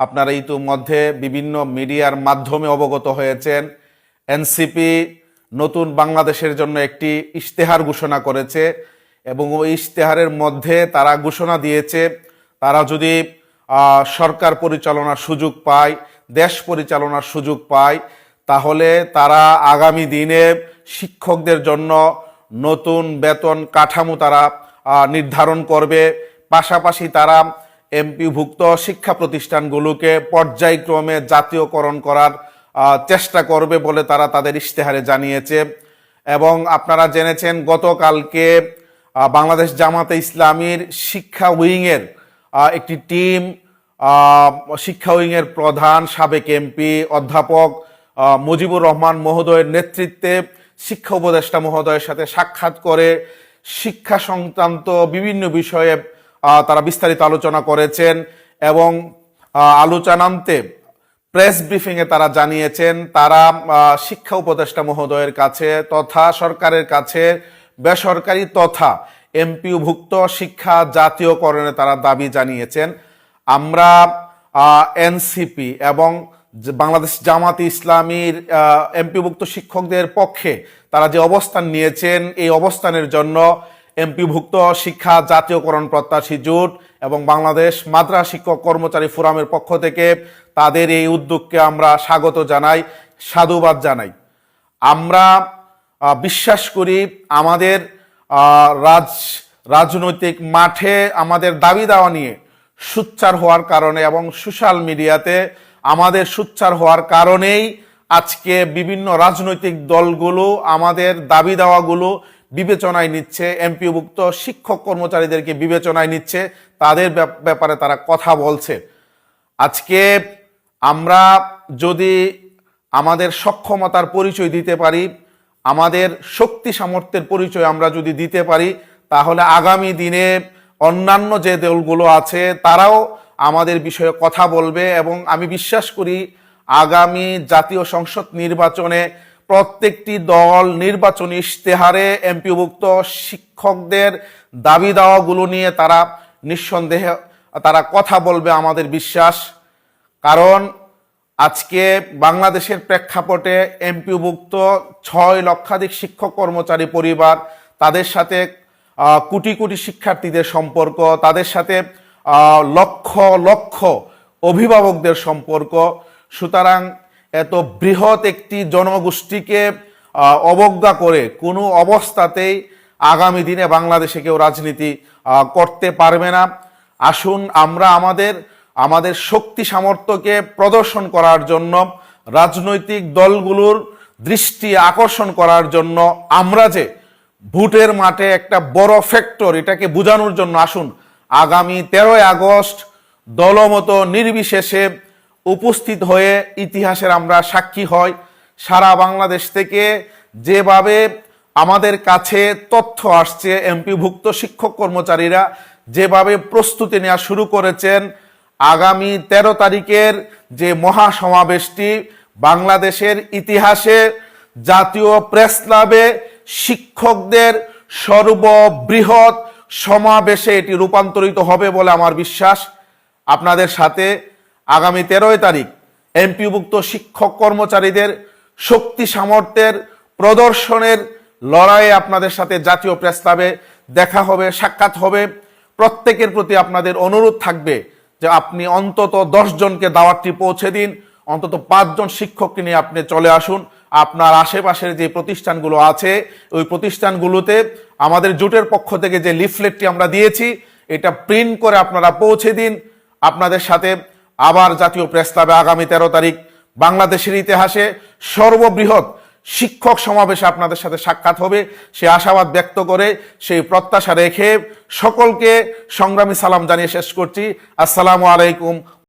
আপনারা ইতিমধ্যে বিভিন্ন মিডিয়ার মাধ্যমে অবগত হয়েছেন। এনসিপি নতুন বাংলাদেশের জন্য একটি ইশতেহার ঘোষণা করেছে এবং ওই ইশতেহারের মধ্যে তারা ঘোষণা দিয়েছে, তারা যদি সরকার পরিচালনার সুযোগ পায়, দেশ পরিচালনার সুযোগ পায়, তাহলে তারা আগামী দিনে শিক্ষকদের জন্য নতুন বেতন কাঠামো তারা নির্ধারণ করবে। পাশাপাশি তারা এমপিভুক্ত শিক্ষা প্রতিষ্ঠানগুলোকে পর্যায়ক্রমে জাতীয়করণ করার চেষ্টা করবে বলে তারা তাদের ইশতেহারে জানিয়েছে। এবং আপনারা জেনেছেন গতকালকে বাংলাদেশ জামাতে ইসলামীর শিক্ষা উইংয়ের একটি টিম শিক্ষা উইংয়ের প্রধান সাবেক এমপি অধ্যাপক মুজিবুর রহমান মহোদয়ের নেতৃত্বে শিক্ষা উপদেষ্টা মহোদয়ের সাথে সাক্ষাৎ করে শিক্ষা সংক্রান্ত বিভিন্ন বিষয়ে তারা বিস্তারিত আলোচনা করেছেন এবং আলোচনান্তে প্রেস ব্রিফিংয়ে তারা জানিয়েছেন, তারা শিক্ষা উপদেষ্টা মহোদয়ের কাছে তথা সরকারের কাছে বেসরকারি তথা এমপিওভুক্ত শিক্ষা জাতীয়করণে তারা দাবি জানিয়েছেন। আমরা এনসিপি এবং বাংলাদেশ জামাতি ইসলামীর এমপিভুক্ত শিক্ষকদের পক্ষে তারা যে অবস্থান নিয়েছেন, এই অবস্থানের জন্য এমপিভুক্ত শিক্ষা জাতীয়করণ প্রত্যাশী জোট এবং বাংলাদেশ মাদ্রাসা শিক্ষক কর্মচারী ফোরামের পক্ষ থেকে তাদের এই উদ্যোগকে আমরা স্বাগত জানাই, সাধুবাদ জানাই। আমরা বিশ্বাস করি আমাদের রাজ, রাজনৈতিক মাঠে আমাদের দাবি দাওয়া নিয়ে সুচ্চার হওয়ার কারণে এবং সোশ্যাল মিডিয়াতে আমাদের সুচ্চার হওয়ার কারণেই আজকে বিভিন্ন রাজনৈতিক দলগুলো, আমাদের দাবি দাওয়াগুলো বিবেচনায় নিচ্ছে এমপিভুক্ত শিক্ষক কর্মচারীদেরকে বিবেচনায় নিচ্ছে, তাদের ব্যাপ- ব্যাপারে তারা কথা বলছে। আজকে আমরা যদি আমাদের সক্ষমতার পরিচয় দিতে পারি, আমাদের শক্তি সামর্থ্যের পরিচয় আমরা যদি দিতে পারি, তাহলে আগামী দিনে অন্যান্য যে দলগুলো আছে, তারাও আমাদের বিষয়ে কথা বলবে এবং আমি বিশ্বাস করি, আগামী জাতীয় সংসদ নির্বাচনে প্রত্যেকটি দল নির্বাচনী ইশতেহারে এমপিভুক্ত শিক্ষকদের দাবি দাওয়াগুলো নিয়ে তারা নিঃসন্দেহে, তারা কথা বলবে আমাদের বিশ্বাস। কারণ আজকে বাংলাদেশের প্রেক্ষাপটে এমপিভুক্ত ছয় লক্ষাধিক শিক্ষক কর্মচারী পরিবার, তাদের সাথে কোটি কোটি শিক্ষার্থীদের সম্পর্ক, তাদের সাথে লক্ষ লক্ষ অভিভাবকদের সম্পর্ক। সুতরাং এত বৃহৎ একটি জনগোষ্ঠীকে অবজ্ঞা করে কোনো অবস্থাতেই আগামী দিনে বাংলাদেশে কেউ রাজনীতি করতে পারবে না। আসুন আমরা আমাদের আমাদের শক্তি সামর্থ্যকে প্রদর্শন করার জন্য, রাজনৈতিক দলগুলোর দৃষ্টি আকর্ষণ করার জন্য আমরা যে ভোটের মাঠে একটা বড় ফ্যাক্টর এটাকে বোঝানোর জন্য আসুন। আগামী তেরোই আগস্ট দলমত নির্বিশেষে উপস্থিত হয়ে ইতিহাসের আমরা সাক্ষী হই। সারা বাংলাদেশ থেকে যেভাবে আমাদের কাছে তথ্য আসছে, এমপিভুক্ত শিক্ষক কর্মচারীরা যেভাবে প্রস্তুতি নেওয়া শুরু করেছেন, আগামী তেরো তারিখের যে মহা সমাবেশটি বাংলাদেশের ইতিহাসে জাতীয় প্রেস ক্লাবে শিক্ষকদের সর্ববৃহৎ সমাবেশে এটি রূপান্তরিত হবে বলে আমার বিশ্বাস। আপনাদের সাথে আগামী তেরোই তারিখ এমপিভুক্ত শিক্ষক কর্মচারীদের শক্তি সামর্থ্যের প্রদর্শনের লড়াইয়ে আপনাদের সাথে জাতীয় প্রেস ক্লাবে দেখা হবে, সাক্ষাৎ হবে। প্রত্যেকের প্রতি আপনাদের অনুরোধ থাকবে যে আপনি অন্তত জনকে দাওয়াতটি পৌঁছে দিন, অন্তত পাঁচজন শিক্ষককে নিয়ে আপনি চলে আসুন। আপনার আশেপাশের যে প্রতিষ্ঠানগুলো আছে, ওই প্রতিষ্ঠানগুলোতে আমাদের জোটের পক্ষ থেকে যে লিফলেটটি আমরা দিয়েছি, এটা প্রিন্ট করে আপনারা পৌঁছে দিন। আপনাদের সাথে আবার জাতীয় প্রেস ক্লাবে আগামী তেরো তারিখ বাংলাদেশের ইতিহাসে সর্ববৃহৎ শিক্ষক সমাবেশে আপনাদের সাথে সাক্ষাৎ হবে। সে আশাবাদ ব্যক্ত করে সেই প্রত্যাশা রেখে সকলকে সংগ্রামী সালাম জানিয়ে শেষ করছি। আসসালামু আলাইকুম